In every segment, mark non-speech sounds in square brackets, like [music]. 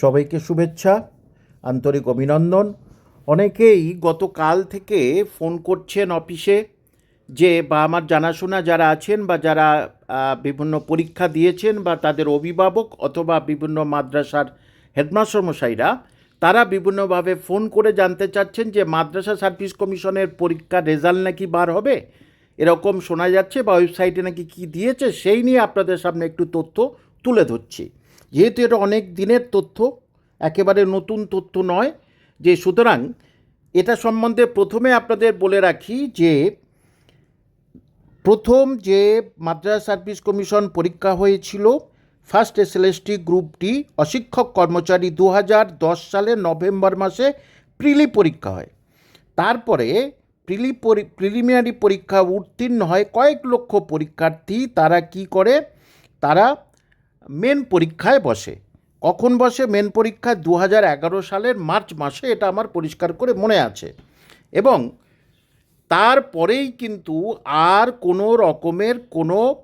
সবাইকে শুভেচ্ছা, আন্তরিক অভিনন্দন। অনেকেই গতকাল থেকে ফোন করছেন অফিসে যে, বা আমার জানাশোনা যারা আছেন বা যারা বিভিন্ন পরীক্ষা দিয়েছেন বা তাদের অভিভাবক অথবা বিভিন্ন মাদ্রাসার হেডমাস্টার মশাইরা, তারা বিভিন্নভাবে ফোন করে জানতে চাচ্ছেন যে, মাদ্রাসা সার্ভিস কমিশনের পরীক্ষার রেজাল্ট নাকি বার হবে? এরকম শোনা যাচ্ছে বা ওয়েবসাইটে নাকি কি দিয়েছে? সেই নিয়ে আপনাদের সামনে একটু তথ্য তুলে ধরছি। যেহেতু এটা অনেক দিনের তথ্য, একেবারে নতুন তথ্য নয়, যে সুতরাং এটা সম্বন্ধে প্রথমে আপনাদের বলে রাখি যে প্রথম যে মাদ্রাসা সার্ভিস কমিশন পরীক্ষা হয়েছিল, ফার্স্ট এসএলএসটি গ্রুপটি অশিক্ষক কর্মচারী দু দশ সালের নভেম্বর মাসে প্রিলি পরীক্ষা হয়। তারপরে প্রিলি প্রিলিমিনারি পরীক্ষা উত্তীর্ণ হয় কয়েক লক্ষ পরীক্ষার্থী, তারা কি করে? তারা মেন পরীক্ষায় বসে। কখন বসে? মেন পরীক্ষা দু সালের মার্চ মাসে, এটা আমার পরিষ্কার করে মনে আছে। এবং তারপরেই কিন্তু আর কোনো রকমের কোনো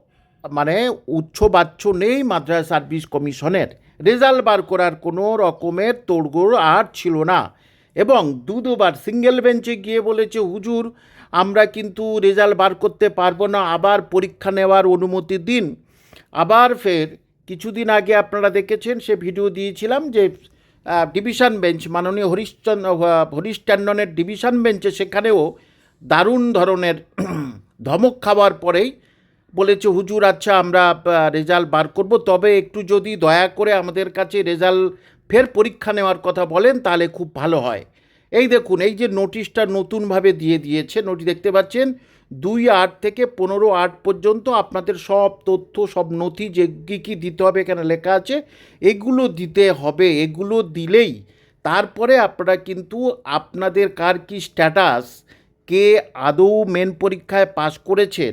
মানে উচ্চবাচ্য নেই মাদ্রাসা সার্ভিস কমিশনের। রেজাল্ট বার করার কোনো রকমের তোড়গোড় আর ছিল না। এবং দু দুবার সিঙ্গেল বেঞ্চে গিয়ে বলেছে, হুজুর, আমরা কিন্তু রেজাল্ট বার করতে পারব না, আবার পরীক্ষা নেওয়ার অনুমতি দিন। আবার ফের কিছুদিন আগে আপনারা দেখেছেন, সে ভিডিও দিয়েছিলাম যে ডিভিশন বেঞ্চ, মাননীয় হরিশ্চন্দ্র হরিশ ট্যান্ডনের ডিভিশন বেঞ্চে সেখানেও দারুণ ধরনের [clears throat] ধমক খাওয়ার পরেই বলেছে, হুজুর আচ্ছা আমরা রেজাল্ট বার করব। তবে একটু যদি দয়া করে আমাদের কাছে রেজাল্ট ফের পরীক্ষা নেওয়ার কথা বলেন, তাহলে খুব ভালো হয়। এই দেখুন, এই যে নোটিশটা নতুনভাবে দিয়ে দিয়েছে, নোটিশ দেখতে পাচ্ছেন দুই আট থেকে পনেরো আট পর্যন্ত আপনাদের সব তথ্য, সব নথি যে কী কী দিতে হবে এখানে লেখা আছে, এগুলো দিতে হবে, এগুলো দিলেই তারপরে আপনারা কিন্তু আপনাদের কার কি স্ট্যাটাস কে আদৌ মেন পরীক্ষায় পাশ করেছেন,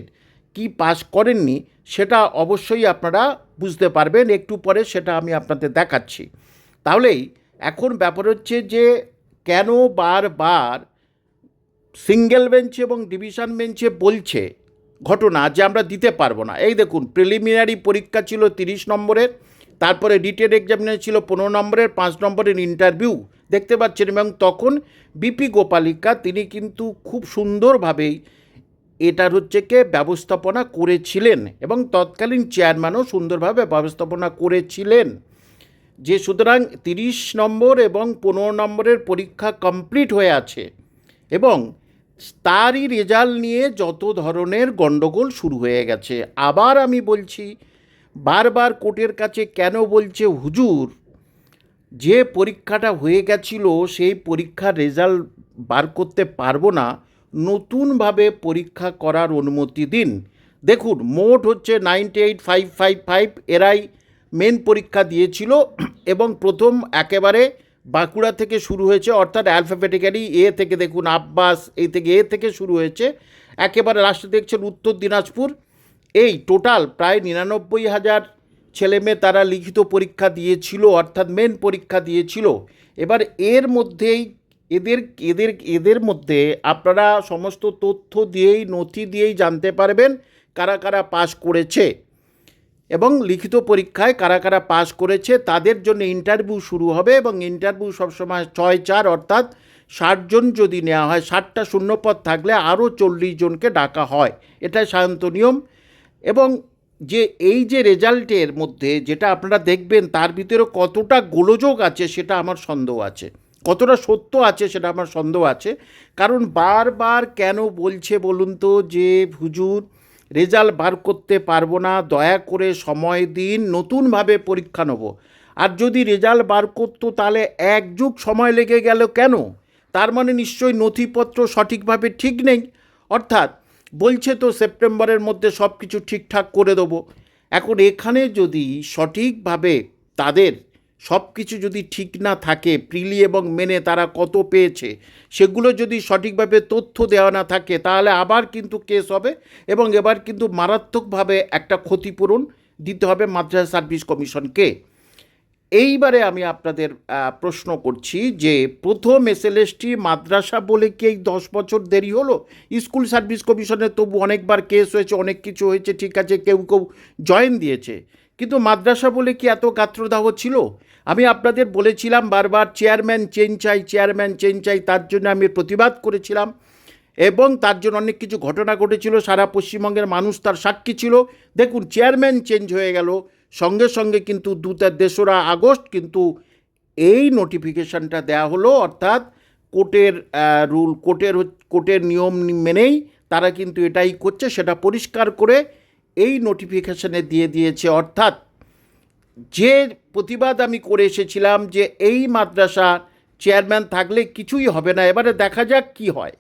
কি পাস করেননি, সেটা অবশ্যই আপনারা বুঝতে পারবেন, একটু পরে সেটা আমি আপনাদের দেখাচ্ছি। তাহলেই এখন ব্যাপার হচ্ছে যে কেন বারবার সিঙ্গেল বেঞ্চে এবং ডিভিশন বেঞ্চে বলছে ঘটনা যে আমরা দিতে পারব না। এই দেখুন, প্রিলিমিনারি পরীক্ষা ছিল তিরিশ নম্বরের, তারপরে রিটেন এক্সামিনেশন ছিল পনেরো নম্বরের, পাঁচ নম্বরের ইন্টারভিউ দেখতে পাচ্ছেন এবং তখন বিপি গোপালিকা তিনি কিন্তু খুব সুন্দরভাবেই এটার হচ্ছে কে ব্যবস্থাপনা করেছিলেন এবং তৎকালীন চেয়ারম্যানও সুন্দরভাবে ব্যবস্থাপনা করেছিলেন। যে সুতরাং তিরিশ নম্বর এবং পনেরো নম্বরের পরীক্ষা কমপ্লিট হয়ে আছে এবং তারই রেজাল্ট নিয়ে যত ধরনের গণ্ডগোল শুরু হয়ে গেছে। আবার আমি বলছি, বারবার কোর্টের কাছে কেন বলছে হুজুর, যে পরীক্ষাটা হয়ে গেছিল সেই পরীক্ষার রেজাল্ট বার করতে পারব না, নতুনভাবে পরীক্ষা করার অনুমতি দিন। দেখুন, মোট হচ্ছে ninety eight five five five এরাই মেন পরীক্ষা দিয়েছিল এবং প্রথম একেবারে বাঁকুড়া থেকে শুরু হয়েছে, অর্থাৎ অ্যালফাবেটিক্যালি এ থেকে দেখুন আব্বাস, এই থেকে এ থেকে শুরু হয়েছে। একেবারে লাস্টে দেখছেন উত্তর দিনাজপুর। এই টোটাল প্রায় নিরানব্বই হাজার ছেলে মেয়ে তারা লিখিত পরীক্ষা দিয়েছিল, অর্থাৎ মেন পরীক্ষা দিয়েছিল। এবার এর মধ্যেই এদের এদের এদের মধ্যে আপনারা সমস্ত তথ্য দিয়েই, নথি দিয়েই জানতে পারবেন কারা কারা পাশ করেছে। এবং লিখিত পরীক্ষায় কারা কারা পাস করেছে তাদের জন্য ইন্টারভিউ শুরু হবে এবং ইন্টারভিউ সবসময় ছয়, চার অর্থাৎ ষাটজন যদি নেওয়া হয়, ষাটটা শূন্যপদ থাকলে আরও চল্লিশ জনকে ডাকা হয়। এটাই সাধারণত নিয়ম। এবং যে এই যে রেজাল্টের মধ্যে যেটা আপনারা দেখবেন, তার ভিতরে কতটা গোলযোগ আছে সেটা আমার সন্দেহ আছে। কতটা সত্য আছে সেটা আমার সন্দেহ আছে। কারণ বারবার কেন বলছে বলুন তো যে হুজুর রেজাল্ট বার করতে পারব না, দয়া করে সময় দিন, নতুনভাবে পরীক্ষা নেব। আর যদি রেজাল্ট বার করতো তাহলে এক যুগ সময় লেগে গেল কেন? তার মানে নিশ্চয়ই নথিপত্র সঠিকভাবে ঠিক নেই। অর্থাৎ বলছে তো সেপ্টেম্বরের মধ্যে সব কিছু ঠিকঠাক করে দেবো। এখন এখানে যদি সঠিকভাবে তাদের সব কিছু যদি ঠিক না থাকে, প্রিলি এবং মেনে তারা কত পেয়েছে, সেগুলো যদি সঠিকভাবে তথ্য দেওয়া না থাকে, তাহলে আবার কিন্তু কেস হবে এবং এবার কিন্তু মারাত্মকভাবে একটা ক্ষতিপূরণ দিতে হবে মাদ্রাসা সার্ভিস কমিশনকে। এইবারে আমি আপনাদের প্রশ্ন করছি যে প্রথম এসএলএসটি মাদ্রাসা বলে কি এই দশ বছর দেরি হলো? স্কুল সার্ভিস কমিশনে তবু অনেকবার কেস হয়েছে, অনেক কিছু হয়েছে, ঠিক আছে, কেউ কেউ জয়েন দিয়েছে। কিন্তু মাদ্রাসা বলে কি এত গাত্রদাহ ছিল? আমি আপনাদের বলেছিলাম বারবার, চেয়ারম্যান চেঞ্জ চাই, চেয়ারম্যান চেঞ্জ চাই। তার জন্য আমি প্রতিবাদ করেছিলাম। এবং তার জন্য অনেক কিছু ঘটনা ঘটেছিল। সারা পশ্চিমবঙ্গের মানুষ তার সাক্ষী ছিল। দেখুন, চেয়ারম্যান চেঞ্জ হয়ে গেল। সঙ্গে সঙ্গে কিন্তু দু তেসরা আগস্ট কিন্তু এই নোটিফিকেশনটা দেওয়া হলো। অর্থাৎ কোর্টের রুল, কোর্টের কোর্টের নিয়ম মেনেই তারা কিন্তু এটাই করছে। সেটা পরিষ্কার করে এই নোটিফিকেশানে দিয়ে দিয়েছে, অর্থাৎ যে প্রতিবাদ আমি করে এসেছিলাম যে এই মাদ্রাসা চেয়ারম্যান থাকলে কিছুই হবে না, এবারে দেখা যাক কি হয়।